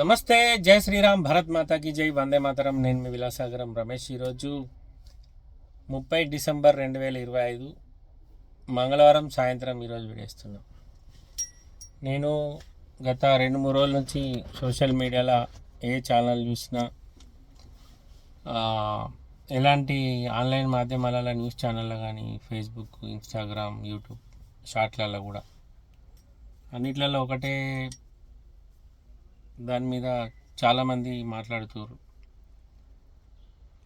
నమస్తే జై శ్రీరామ్ భరత్ మాతాకి జై వందే మాతరం. నేను మీ విలాసాగరం రమేష్. ఈరోజు ముప్పై డిసెంబర్ రెండు వేల ఇరవై ఐదు మంగళవారం సాయంత్రం ఈరోజు విడేస్తున్నాం నేను గత రెండు మూడు రోజుల నుంచి సోషల్ మీడియాలో ఏ ఛానల్ చూసినా ఎలాంటి ఆన్లైన్ మాధ్యమాలలో న్యూస్ ఛానల్లో కానీ ఫేస్బుక్ ఇన్స్టాగ్రామ్ యూట్యూబ్ షార్ట్లలో కూడా అన్నిట్లలో ఒకటే దాని మీద చాలామంది మాట్లాడుతున్నారు.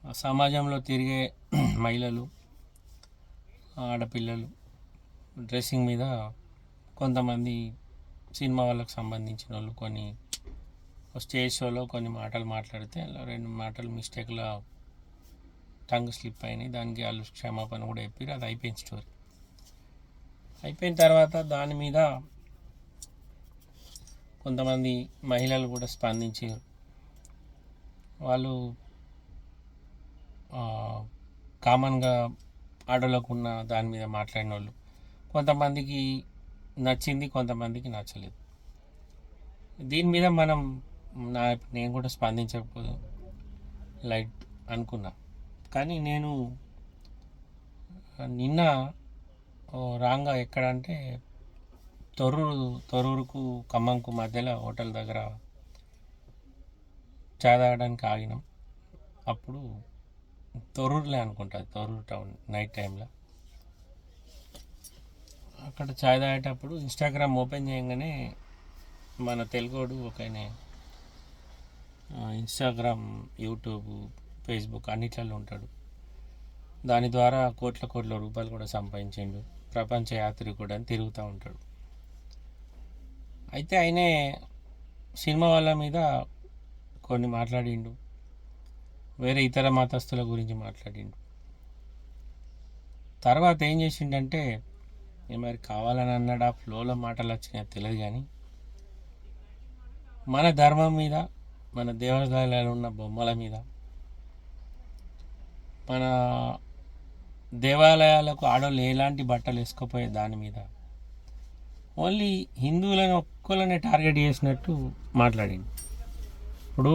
ఆ సమాజంలో తిరిగే మహిళలు ఆడపిల్లలు డ్రెస్సింగ్ మీద కొంతమంది సినిమా వాళ్ళకి సంబంధించిన వాళ్ళు కొన్ని స్టేజ్ షోలో కొన్ని మాటలు మాట్లాడితే రెండు మాటలు మిస్టేక్లో టంగ్ స్లిప్ అయినాయి. దానికి వాళ్ళు క్షమాపణ కూడా చెప్పారు అది అయిపోయింది స్టోరీ. అయిపోయిన తర్వాత దాని మీద కొంతమంది మహిళలు కూడా స్పందించారు. వాళ్ళు కామన్గా ఆడోళ్ళకు ఉన్న దాని మీద మాట్లాడిన వాళ్ళు కొంతమందికి నచ్చింది కొంతమందికి నచ్చలేదు. దీని మీద మనం నా నేను కూడా స్పందించకపోదు లైట్ అనుకున్నా. కానీ నేను నిన్న ఓ రాంగా ఎక్కడంటే తొర్రూరు తొర్రూరుకు ఖమ్మంకు మధ్యలో హోటల్ దగ్గర చాయ్ తాగడానికి ఆగినాం. అప్పుడు తొర్రూరులే అనుకుంటా తొర్రూరు టౌన్ నైట్ టైంలో. అక్కడ చాయ్ తాగేటప్పుడు ఇన్స్టాగ్రామ్ ఓపెన్ చేయగానే మన తెలుగోడు ఒక ఆయన ఇన్స్టాగ్రామ్ యూట్యూబ్ ఫేస్బుక్ అన్నిట్లలో ఉంటాడు. దాని ద్వారా కోట్ల కోట్ల రూపాయలు కూడా సంపాదించిండు. ప్రపంచ యాత్రి కూడా తిరుగుతూ ఉంటాడు. అయితే ఆయనే సినిమా వాళ్ళ మీద కొన్ని మాట్లాడిండు. వేరే ఇతర మతస్థుల గురించి మాట్లాడిండు. తర్వాత ఏం చేసిండంటే నేను మరి కావాలని అన్నాడా? ఫ్లోలో మాటలు వచ్చినాయో? తెలియదు కానీ మన ధర్మం మీద మన దేవాలయాలు ఉన్న బొమ్మల మీద మన దేవాలయాలకు ఆడవాళ్ళు ఎలాంటి బట్టలు వేసుకోపోయే దాని మీద ఓన్లీ హిందువులను ఒక్కళ్ళనే టార్గెట్ చేసినట్టు మాట్లాడింది. ఇప్పుడు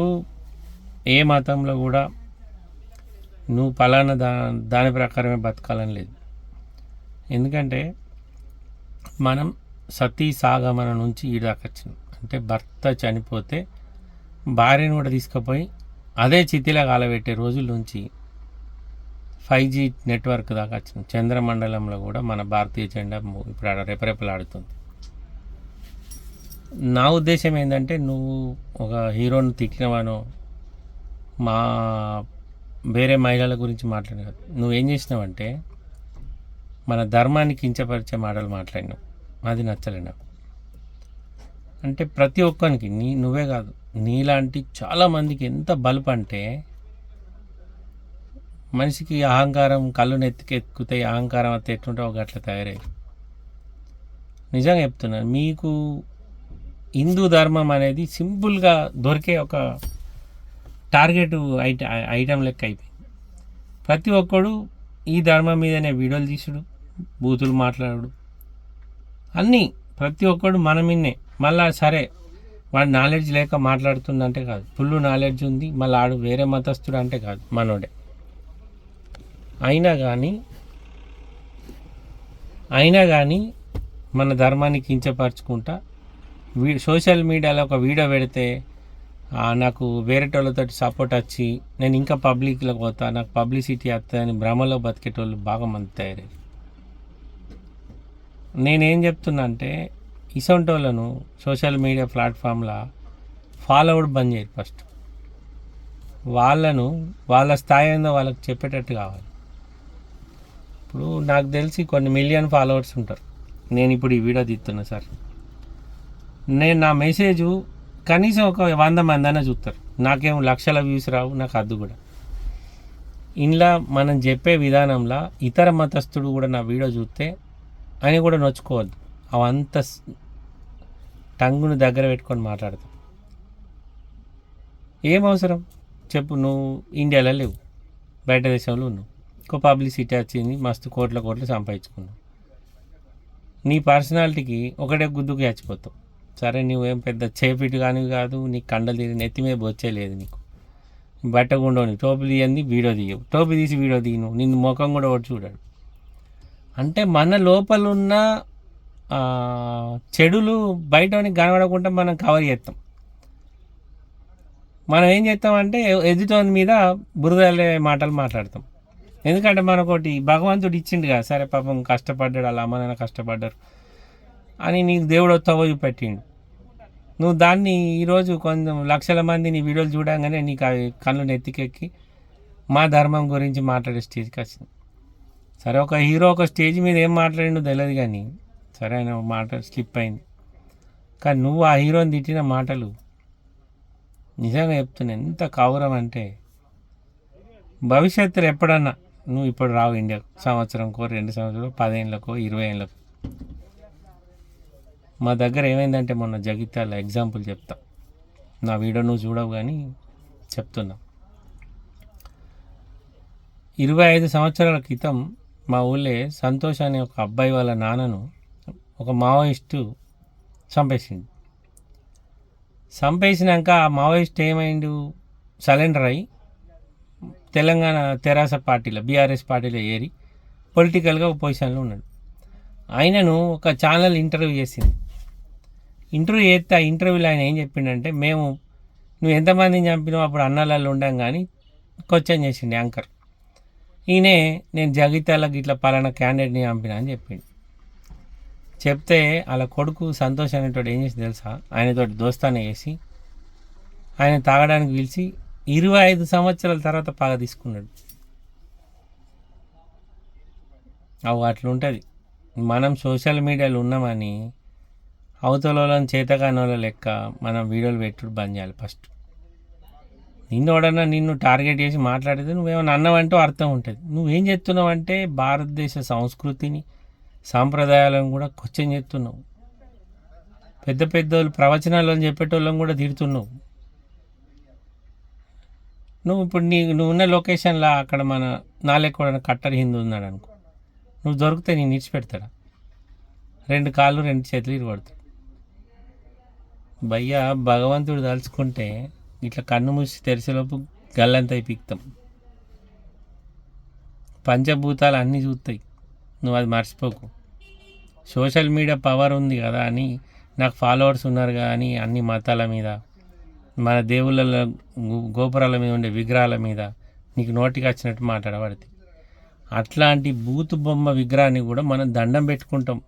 ఏ మతంలో కూడా నువ్వు పలానా దా దాని ప్రకారమే బతకాలని లేదు. ఎందుకంటే మనం సతీ సాగమన నుంచి ఈడాక వచ్చినాం. అంటే భర్త చనిపోతే భార్యను కూడా తీసుకుపోయి అదే చితిలా కాలబెట్టే రోజుల నుంచి ఫైవ్ జీ నెట్వర్క్ దాకా వచ్చినాం. చంద్రమండలంలో కూడా మన భారతీయ జెండా ఇప్పుడు రెపరెపలాడుతుంది. నా ఉద్దేశం ఏంటంటే నువ్వు ఒక హీరోని తిట్టినవానో మా వేరే మహిళల గురించి మాట్లాడిన నువ్వేం చేసినావంటే మన ధర్మాన్ని కించపరిచే మాటలు మాట్లాడినావు. అది నచ్చలే నాకు. అంటే ప్రతి ఒక్కరికి నీ నువ్వే కాదు నీలాంటి చాలామందికి ఎంత బలుపు అంటే మనిషికి అహంకారం కళ్ళు నెత్తికెక్కుతాయి అహంకారం అంతా ఎట్లుంటే ఒక అట్లా తయారయ్యి. నిజంగా చెప్తున్నాను మీకు హిందూ ధర్మం అనేది సింపుల్గా దొరికే ఒక టార్గెట్ ఐట ఐటెం లెక్క అయిపోయింది. ప్రతి ఒక్కడు ఈ ధర్మం మీదనే వీడియోలు తీసుడు బూతులు మాట్లాడు అన్నీ ప్రతి ఒక్కడు మన మిన్నే మళ్ళా సరే వాడు నాలెడ్జ్ లేక మాట్లాడుతుందంటే కాదు. ఫుల్ నాలెడ్జ్ ఉంది మళ్ళీ ఆడు వేరే మతస్థుడు అంటే కాదు మనోడే. అయినా కానీ అయినా కానీ మన ధర్మాన్ని కించపరచుకుంటా సోషల్ మీడియాలో ఒక వీడియో పెడితే నాకు వేరేటోళ్ళతో సపోర్ట్ వచ్చి నేను ఇంకా పబ్లిక్లోకి పోతా నాకు పబ్లిసిటీ వస్తుందని భ్రమలో బతికేటోళ్ళు బాగా మంది తయారయ్యారు నేనేం చెప్తున్నా అంటే ఇసొంటోళ్ళను సోషల్ మీడియా ప్లాట్ఫామ్లో ఫాలోవర్డ్ బంద్ చేయరు ఫస్ట్. వాళ్ళను వాళ్ళ స్థాయి ఏందో వాళ్ళకి చెప్పేటట్టు కావాలి. ఇప్పుడు నాకు తెలిసి కొన్ని మిలియన్ ఫాలోవర్స్ ఉంటారు. నేను ఇప్పుడు ఈ వీడియో తీస్తున్నా సార్. నేను నా మెసేజ్ కనీసం ఒక వంద మంది అయినా చూస్తారు. నాకేం లక్షల వ్యూస్ రావు నాకు అద్దు కూడా. ఇంట్లో మనం చెప్పే విధానంలో ఇతర మతస్థుడు కూడా నా వీడియో చూస్తే అని కూడా నొచ్చుకోవద్దు. అవంత టంగును దగ్గర పెట్టుకొని మాట్లాడతాం ఏం అవసరం? చెప్పు నువ్వు ఇండియాలో లేవు. బయట దేశంలో ఉన్నావు. ఇంకో పబ్లిసిటీ వచ్చింది మస్తు కోట్ల కోట్లు సంపాదించుకున్నావు. నీ పర్సనాలిటీకి ఒకటే గుద్దుకు చచ్చిపోతావు. సరే నువ్వేం పెద్ద చేపిటి కానీ కాదు నీకు కండలు తీరి నెత్తి మీద బొచ్చేలేదు నీకు. బట్టగుండవు టోపీ తీయండి వీడియో తీయవు. టోపీ తీసి వీడియో తీయను నిన్ను ముఖం కూడా ఒకటి చూడాడు. అంటే మన లోపల ఉన్న చెడులు బయట కనబడకుండా మనం కవర్ చేస్తాం. మనం ఏం చేస్తామంటే అంటే ఎదుటోని మీద బురదలే మాటలు మాట్లాడతాం. ఎందుకంటే మనకోటి భగవంతుడు ఇచ్చిండు కదా సరే పాపం కష్టపడ్డాడు అలా అమ్మ నాన్న కష్టపడ్డారు అని నీకు దేవుడు తవ్వ చూపెట్టిండు నువ్వు దాన్ని ఈరోజు కొంచెం లక్షల మంది నీ వీడియోలు చూడంగానే నీకు అవి కళ్ళు నెత్తికెక్కి మా ధర్మం గురించి మాట్లాడే స్టేజ్కి వచ్చింది. సరే ఒక హీరో ఒక స్టేజ్ మీద ఏం మాట్లాడిండో తెలియదు కానీ సరే ఆయన మాట స్లిప్ అయింది. కానీ నువ్వు ఆ హీరోని తిట్టిన మాటలు నిజంగా చెప్తున్నా ఎంత కౌరం అంటే. భవిష్యత్తులో ఎప్పుడన్నా నువ్వు ఇప్పుడు రావు ఇండియాకు సంవత్సరంకో రెండు సంవత్సరాలు పదేళ్ళకో ఇరవై ఏళ్ళకో. మా దగ్గర ఏమైందంటే మొన్న జగిత్యాల ఎగ్జాంపుల్ చెప్తా. నా వీడియో నువ్వు చూడవు కానీ చెప్తున్నా. ఇరవై ఐదు సంవత్సరాల క్రితం మా ఊళ్ళే సంతోష్ అనే ఒక అబ్బాయి వాళ్ళ నాన్నను ఒక మావోయిస్టు చంపేసిండు. చంపేసినాక ఆ మావోయిస్ట్ ఏమైండు? సరెండర్ అయ్యి తెలంగాణ తెరాస పార్టీలో బీఆర్ఎస్ పార్టీలో ఏరి పొలిటికల్గా పొజిషన్లో ఉన్నాడు. ఆయనను ఒక ఛానల్ ఇంటర్వ్యూ చేసింది. ఇంటర్వ్యూ చేస్తే ఆ ఇంటర్వ్యూలో ఆయన ఏం చెప్పిండంటే మేము నువ్వు ఎంతమందిని చంపినావు అప్పుడు అన్నాలలో ఉండం కానీ క్వశ్చన్ చేసిండు యాంకర్. ఈయనే నేను జగిత్యాలకు ఇట్లా పలానా క్యాండిడేట్ని చంపిన అని చెప్పిండు. చెప్తే వాళ్ళ కొడుకు సంతోష్ అనేటోడు ఏం చేసి తెలుసా? ఆయనతోటి దోస్తానే చేసి ఆయన తాగడానికి పిలిచి ఇరవై ఐదు సంవత్సరాల తర్వాత పగ తీసుకున్నాడు. అవు అట్లుంటుంది. మనం సోషల్ మీడియాలో ఉన్నామని అవతల వాళ్ళని చేతకాని వాళ్ళ లెక్క మనం వీడియోలు పెట్టుడు బంద్ చేయాలి ఫస్ట్. నిన్ను ఎవడన్నా నిన్ను టార్గెట్ చేసి మాట్లాడితే నువ్వేమన్నా అన్నవంటూ అర్థం ఉంటుంది. నువ్వేం చెప్తున్నావు అంటే భారతదేశ సంస్కృతిని సాంప్రదాయాలను కూడా క్వశ్చన్ చేస్తున్నావు. పెద్ద పెద్ద వాళ్ళు అని చెప్పేటోళ్ళని కూడా తిడుతున్నావు. నువ్వు ఇప్పుడు నీ నువ్వు ఉన్న లొకేషన్లో అక్కడ మన నాలెక్క కట్టర్ హిందూ ఉన్నాడు అనుకో నువ్వు దొరికితే నేను ఇడిచిపెడతాడా? రెండు కాళ్ళు రెండు చేతులు ఇరగొడతాడు. భయ్య భగవంతుడు తలుచుకుంటే ఇట్లా కన్ను మూసి తెరిచేలోపు గల్లంత పిక్తాం. పంచభూతాలు అన్నీ చూస్తాయి నువ్వు అది మర్చిపోకు. సోషల్ మీడియా పవర్ ఉంది కదా అని నాకు ఫాలోవర్స్ ఉన్నారు కానీ అన్ని మతాల మీద మన దేవుళ్ళ గోపురాల మీద ఉండే విగ్రహాల మీద నీకు నోటికి వచ్చినట్టు మాట్లాడబడుతుంది అట్లాంటి బూతు బొమ్మ విగ్రహాన్ని కూడా మనం దండం పెట్టుకుంటాం.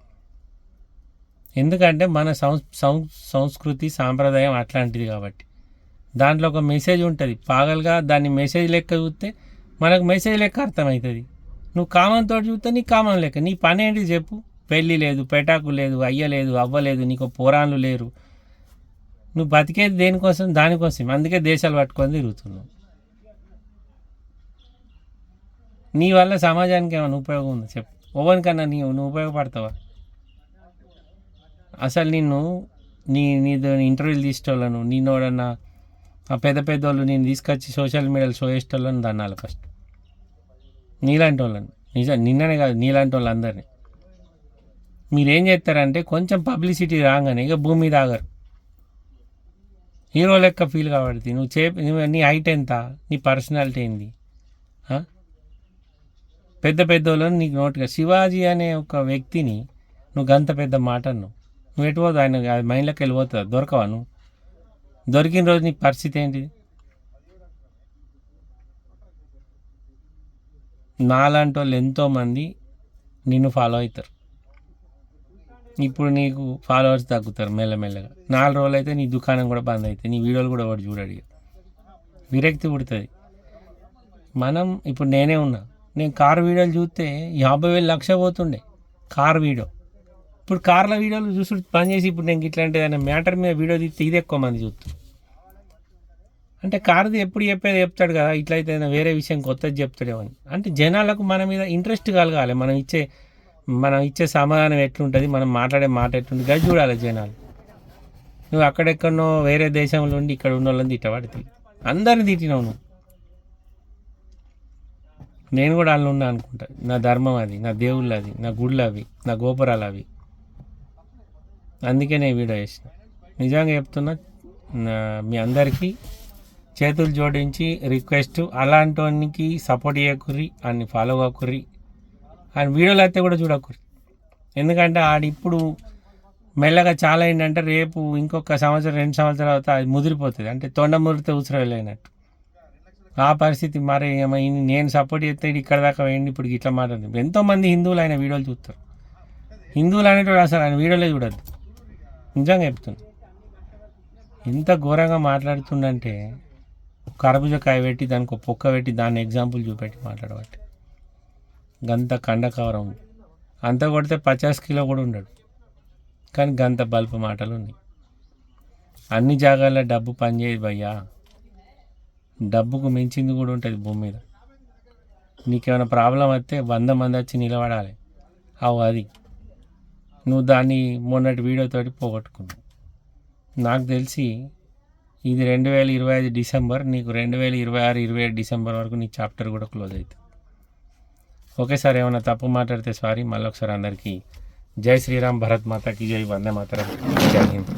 ఎందుకంటే మన సం సం- సంస్కృతి సాంప్రదాయం అట్లాంటిది కాబట్టి. దాంట్లో ఒక మెసేజ్ ఉంటుంది. పాగలుగా దాన్ని మెసేజ్ లెక్క చూస్తే మనకు మెసేజ్ లెక్క అర్థమవుతుంది. నువ్వు కామన్ తోటి చూస్తే నీ కామన్ లెక్క. నీ పని ఏంటి చెప్పు. పెళ్ళి లేదు పెటాకు లేదు అయ్యలేదు అవ్వలేదు నీకు పోరాన్లు లేరు. నువ్వు బతికేది దేనికోసం? దానికోసం అందుకే దేశాలు పట్టుకొని తిరుగుతున్నావు. నీ వల్ల సమాజానికి ఏమైనా ఉపయోగం ఉందా? చెప్పు. ఓవనికన్నా నీవు నువ్వు ఉపయోగపడతావా? అసలు నిన్ను నీ నీతో ఇంటర్వ్యూలు తీసేటోళ్ళను నిన్నోడన్నా ఆ పెద్ద పెద్ద వాళ్ళు నేను తీసుకొచ్చి సోషల్ మీడియాలో షో చేసేటోళ్ళని దన్నాలి ఫస్ట్ నీలాంటి వాళ్ళని నిజం నిన్ననే కాదు నీలాంటి వాళ్ళందరినీ మీరేం చేస్తారంటే కొంచెం పబ్లిసిటీ రాగానే ఇక భూమి దాగరు హీరో లెక్క ఫీల్ కాబట్టి నువ్వు చే నువ్వు- నీ హైట్ ఎంత నీ పర్సనాలిటీ ఏంది? పెద్ద పెద్ద వాళ్ళని నీకు నోటుగా శివాజీ అనే ఒక వ్యక్తిని నువ్వు గంత పెద్ద మాట అన్నావు. నువ్వు ఎటు పోదు ఆయన అది మైండ్లోకి వెళ్ళిపోతుంది దొరకవా నువ్వు? దొరికిన రోజు నీ పరిస్థితి ఏంటి? నాలాంటి వాళ్ళు ఎంతోమంది నిన్ను ఫాలో అవుతారు ఇప్పుడు నీకు ఫాలోవర్స్ తగ్గుతారు మెల్లమెల్లగా. నాలుగు రోజులు అయితే నీ దుకాణం కూడా బంద్ అవుతాయి నీ వీడియోలు కూడా వాడు చూడడు విరక్తి పుడుతుంది. మనం ఇప్పుడు నేనే ఉన్నా. నేను కార్ వీడియోలు చూస్తే యాభై వేలు లక్ష పోతుండే. Car video. ఇప్పుడు కార్ల వీడియోలు చూసి పని చేసి ఇప్పుడు నేను ఇట్లాంటి ఏదైనా మ్యాటర్ మీద వీడియో తీస్తే ఇది ఎక్కువ మంది చూస్తారు. అంటే కారుది ఎప్పుడు చెప్పేది చెప్తాడు కదా ఇట్లయితే ఏదైనా వేరే విషయం కొత్తది చెప్తాడేమో అని అంటే జనాలకు మన మీద ఇంట్రెస్ట్ కలగాలి. మనం ఇచ్చే మనం ఇచ్చే సమాధానం ఎట్లుంటుంది మనం మాట్లాడే మాట ఎట్లుంటుంది అది చూడాలి జనాలు. నువ్వు అక్కడెక్కడనో వేరే దేశంలో ఉండి ఇక్కడ ఉన్న వాళ్ళని తిట్టబడితే అందరిని తిట్టినావు నువ్వు. నేను కూడా వాళ్ళు ఉన్నా అనుకుంటా. నా ధర్మం అది నా దేవుళ్ళు అది నా గుళ్ళు అవి నా గోపురాలు అవి అందుకే నేను వీడియో చేసిన. నిజంగా చెప్తున్నా మీ అందరికీ చేతులు జోడించి రిక్వెస్ట్ అలాంటి సపోర్ట్ చేయకుర్రి అని ఫాలో కాకుర్రి ఆయన వీడియోలు అయితే కూడా చూడకుర్రి. ఎందుకంటే ఆడిప్పుడు మెల్లగా చాలా ఏంటంటే రేపు ఇంకొక సంవత్సరం రెండు సంవత్సరాల తర్వాత అది ముదిరిపోతుంది. అంటే తొండ మురితే ఉసిరి ఆ పరిస్థితి మరి నేను సపోర్ట్ చేస్తే ఇక్కడ దాకా వేయండి ఇప్పుడు ఇట్లా మాట్లాడుతుంది. ఎంతోమంది హిందువులు ఆయన వీడియోలు చూస్తారు. హిందువులు అనేటువంటి అసలు ఆయన వీడియోలే చూడద్దు. నిజంగా చెప్తున్నా. ఎంత ఘోరంగా మాట్లాడుతుండంటే కరబుజకాయ పెట్టి దానికి పొక్క పెట్టి దాన్ని ఎగ్జాంపుల్ చూపెట్టి మాట్లాడబట్టి. గంత కండ కవరం అంత కొడితే పచాస్ కిలో కూడా ఉండడు. కానీ గంత బల్ప మాటలు ఉన్నాయి. అన్ని జాగాల్లో డబ్బు పనిచేయదు భయ్యా. డబ్బుకు మించింది కూడా ఉంటుంది భూమి మీద. నీకేమైనా ప్రాబ్లం వస్తే వంద మంది వచ్చి నిలబడాలి. అవు అది. నువ్వు దాన్ని మొన్నటి వీడియోతోటి పోగొట్టుకున్నావు. నాకు తెలిసి ఇది రెండు వేల ఇరవై ఐదు డిసెంబర్ నీకు రెండు వేల ఇరవై ఆరు ఇరవై ఏడు డిసెంబర్ వరకు నీ చాప్టర్ కూడా క్లోజ్ అవుతుంది. ఓకే సార్ ఏమైనా తప్పు మాట్లాడితే సారీ మళ్ళీ ఒకసారి అందరికీ జై శ్రీరామ్ భరత్ మాతకి జై వందే మాతరం జై హింద్.